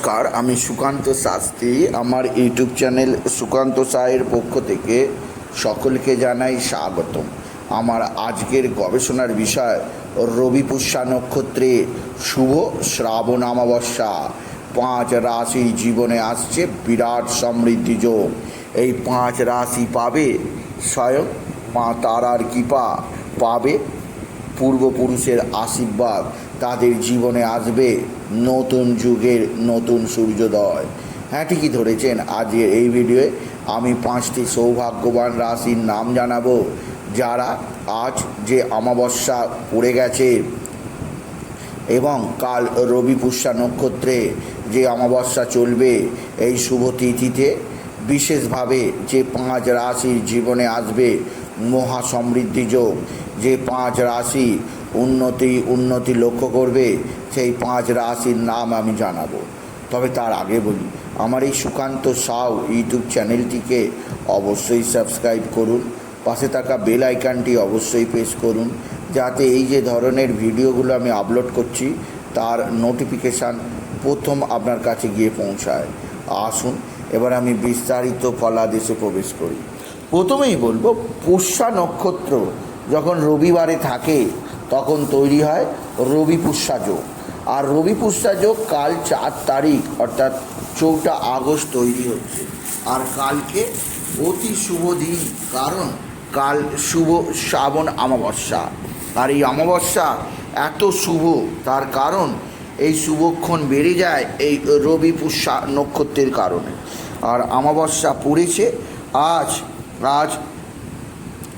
নমস্কার, আমি সুকান্ত শাস্ত্রী। আমার ইউটিউব চ্যানেল সুকান্ত সায়ের পক্ষ থেকে সকলকে জানাই স্বাগতম। আমার আজকের গবেষণার বিষয় রবি পুষ্যা নক্ষত্রে শুভ শ্রাবণ অমাবস্যা। পাঁচ রাশি জীবনে আসছে বিরাট সমৃদ্ধি যোগ। এই পাঁচ রাশি পাবে স্বয়ং মা তারার কৃপা, পাবে পূর্বপুরুষের আশীর্বাদ। তাদের জীবনে আসবে? নতুন যুগের নতুন সূর্যোদয়। হ্যাঁ ঠিকই ধরেছেন। আজকের এই ভিডিওয়ে আমি পাঁচটি সৌভাগ্যবান রাশির নাম জানাব। যারা আজ যে অমাবস্যা পড়ে গেছে এবং কাল রবি পুষ্যা নক্ষত্রে যে অমাবস্যা চলবে, এই শুভ তিথিতে বিশেষভাবে যে পাঁচ রাশির জীবনে আসবে মহা সমৃদ্ধি যোগ, যে পাঁচ রাশি উন্নতি উন্নতি লক্ষ্য করবে, সেই পাঁচ রাশির নাম আমি জানাব। তবে তার আগে বলি, আমার এই সুকান্ত সাউ ইউটিউব চ্যানেলটিকে অবশ্যই সাবস্ক্রাইব করুন, পাশে থাকা বেল আইকনটি অবশ্যই প্রেস করুন, যাতে এই যে ধরনের ভিডিওগুলো আমি আপলোড করছি, তার নোটিফিকেশান প্রথম আপনার কাছে গিয়ে পৌঁছায়। আসুন, এবার আমি বিস্তারিত ফলাদেশে প্রবেশ করি। প্রথমেই বলব পুষ্যা নক্ষত্র যখন রবিবারে থাকে তখন তৈরি হয় রবি পুষ্যা যোগ। আর রবি পুষ্যা যোগ কাল চার তারিখ, অর্থাৎ চৌঠা আগস্ট তৈরি হচ্ছে। আর কালকে অতি শুভ দিন, কারণ কাল শুভ শ্রাবণ অমাবস্যা। আর এই অমাবস্যা এত শুভ, তার কারণ এই শুভক্ষণ বেড়ে যায় এই রবি পুষ্যা নক্ষত্রের কারণে। আর অমাবস্যা পড়েছে, আজ আজ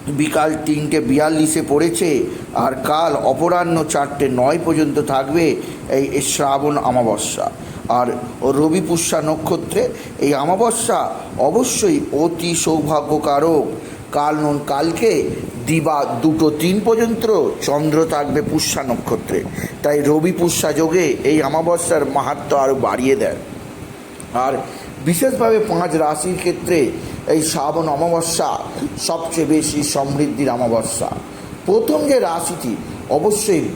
বিকাল তিনটে বিয়াল্লিশে পড়েছে আর কাল অপরাহ্ন চারটে নয় পর্যন্ত থাকবে এই শ্রাবণ অমাবস্যা। আর রবি পুষ্যা নক্ষত্রে এই অমাবস্যা অবশ্যই অতি সৌভাগ্যকারক। কাল নুন, কালকে দিবা দুটো তিন পর্যন্ত চন্দ্র থাকবে পুষ্যা নক্ষত্রে। তাই রবি পুষ্যা যোগে এই অমাবস্যার মাহাত্ম আরও বাড়িয়ে দেয়। আর বিশেষভাবে পাঁচ রাশির ক্ষেত্রে এই শ্রাবণ অমাবস্যা সবচেয়ে বেশি সমৃদ্ধির অমাবস্যা। প্রথম যে রাশিটি অবশ্যই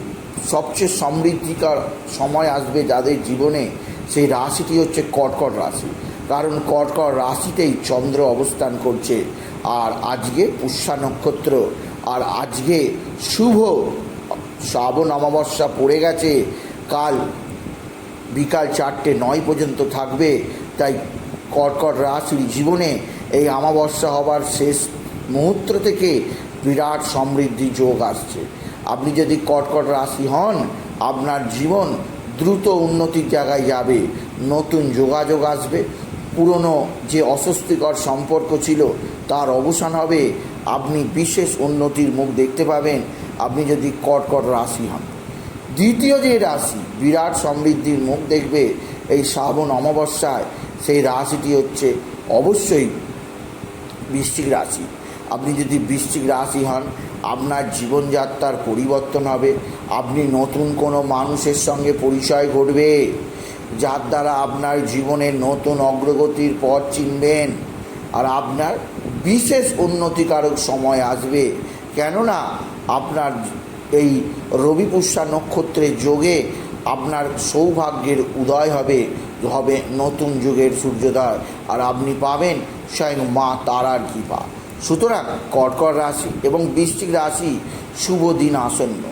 সবচেয়ে সমৃদ্ধিকার সময় আসবে যাদের জীবনে, সেই রাশিটি হচ্ছে কর্কট রাশি। কারণ কর্কট রাশিতেই চন্দ্র অবস্থান করছে। আর আজকে পুষ্যা নক্ষত্র, আর আজকে শুভ শ্রাবণ অমাবস্যা পড়ে গেছে। কাল বিকাল চারটে নয় পর্যন্ত থাকবে। তাই কর্কট রাশির জীবনে এই অমাবস্যা হবার শেষ মুহূর্ত থেকে বিরাট সমৃদ্ধি যোগ আসছে। আপনি যদি কর্কট রাশি হন, আপনার জীবন দ্রুত উন্নতির জায়গায় যাবে, নতুন যোগাযোগ আসবে, পুরনো যে অস্বস্তিকর সম্পর্ক ছিল তার অবসান হবে। আপনি বিশেষ উন্নতির মুখ দেখতে পাবেন, আপনি যদি কর্কট রাশি হন। দ্বিতীয় যে রাশি, বিরাট সমৃদ্ধির মুখ দেখবে এই শ্রাবণ অমাবস্যায়, সেই রাশিটি হচ্ছে অবশ্যই বৃশ্চিক রাশি। আপনি যদি বৃশ্চিক রাশি হন, আপনার জীবনযাত্রার পরিবর্তন হবে। আপনি নতুন কোনো মানুষের সঙ্গে পরিচয় ঘটবে, যার দ্বারা আপনার জীবনে নতুন অগ্রগতির পথ চিনবেন। আর আপনার বিশেষ উন্নতিকারক সময় আসবে। কেননা, আপনার এই রবি পুষ্যা নক্ষত্রের যোগে আপনার সৌভাগ্যের উদয় হবে। হবে নতুন যুগের সূর্যোদয়। আর আপনি পাবেন স্বয়ং মা তারার কৃপা। সুতরাং কর্কট রাশি এবং বৃশ্চিক রাশি শুভ দিন আসন্ন।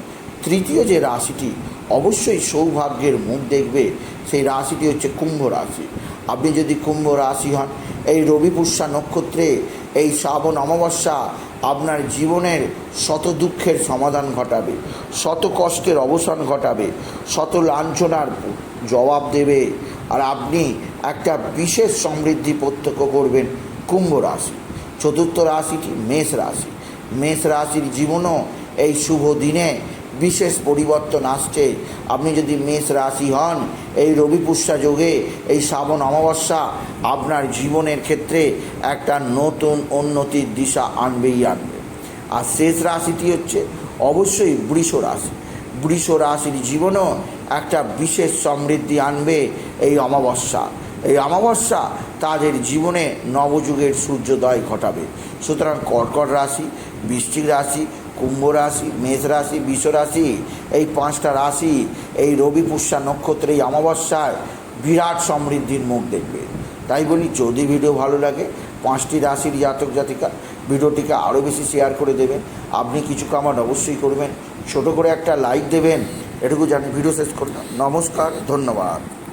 তৃতীয় যে রাশিটি, অবশ্যই সৌভাগ্যের মুখ দেখবে, সেই রাশিটি হচ্ছে কুম্ভ রাশি। আপনি যদি কুম্ভ রাশি হন, এই রবি পুষ্যা নক্ষত্রে, এই শ্রাবণ অমাবস্যা আপনার জীবনের শত দুঃখের সমাধান ঘটাবে, শত কষ্টের অবসান ঘটাবে, শত লাঞ্ছনার জবাব দেবে আর আপনি একটা বিশেষ সমৃদ্ধি প্রত্যক্ষ করবেন কুম্ভ রাশি। চতুর্থ রাশিটি মেষ রাশি। মেষ রাশির জীবনও এই শুভ দিনে বিশেষ পরিবর্তন আসছে। আপনি যদি মেষ রাশি হন, এই রবি পুষ্যা যোগে এই শ্রাবণ অমাবস্যা আপনার জীবনের ক্ষেত্রে একটা নতুন উন্নতির দিশা আনবেই আনবে। আর শেষ রাশিটি হচ্ছে অবশ্যই বৃষ রাশি। বৃষ রাশির জীবনও একটা বিশেষ সমৃদ্ধি আনবে এই অমাবস্যা। এই অমাবস্যা তাদের জীবনে নবযুগের সূর্যোদয় ঘটাবে। সুতরাং কর্কট রাশি, বৃশ্চিক রাশি, কুম্ভ রাশি, মেষ রাশি, বিষ রাশি, এই পাঁচটা রাশি, এই রবি পুষ্যা নক্ষত্রে এই অমাবস্যায় বিরাট সমৃদ্ধির মুখ দেখবে। তাই বলি, যদি ভিডিও ভালো লাগে, পাঁচটি রাশির জাতক জাতিকা ভিডিওটিকে আরও বেশি শেয়ার করে দেবেন। আপনি কিছু কামান অবশ্যই করবেন। ছোট করে একটা লাইক দেবেন। এটুকু জানি, ভিডিও শেষ করলাম। নমস্কার, ধন্যবাদ।